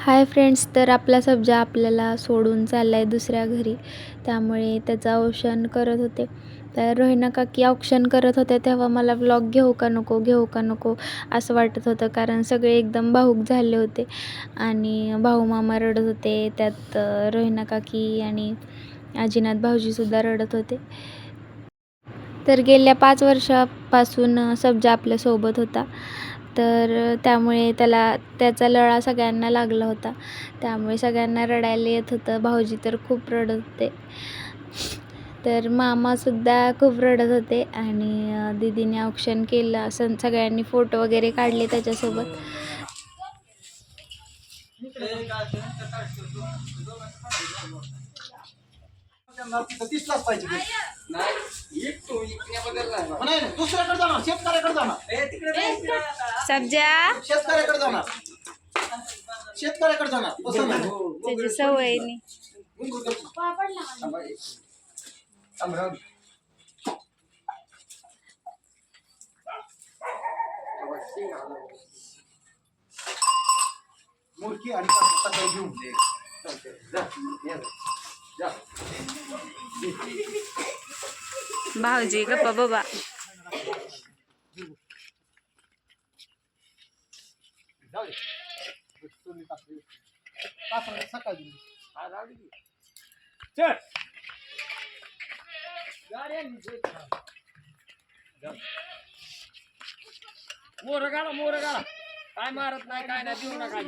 Hi friends तर आपला सब्जा आपल्याला सोडून चालला आहे दुसऱ्या घरी. त्यामुळे त्याचं औषण करत होते. तर रोहिणा काकी औक्षण करत होत्या तेव्हा मला व्लॉग घेऊ का नको घेऊ का नको असं वाटत होतं. कारण सगळे एकदम भाऊक झाले होते आणि भाऊ मामा रडत होते. त्यात रोहिणा काकी आणि आजीनाथ भाऊजीसुद्धा रडत होते. तर गेल्या पाच वर्षापासून सब्जा आपल्यासोबत होता. तर त्यामुळे त्याला त्याचा लळा सगळ्यांना लागला होता. त्यामुळे सगळ्यांना रडायला येत होतं. भाऊजी तर खूप रडत होते. तर मामासुद्धा खूप रडत होते आणि दिदीने दीदीने औक्षण केलं. असं सगळ्यांनी फोटो वगैरे काढले त्याच्यासोबत. तीसलाच पाहिजे. नाही इकण्याबद्दल नाही नाही, नाही, दुसऱ्याकडे जाणार शेतकऱ्याकडे जाणार. सब्जा? शेतकऱ्याकडे जाणार. शेतकऱ्याकडे जाणार तसं नाही त्याची सवय मुरकी आणि कापूस सकाळी घेऊन भाऊजी गप्पा बाबा सकाळी चल मोर गाला मोर गाला काय मारत नाही काय नाही देऊ नका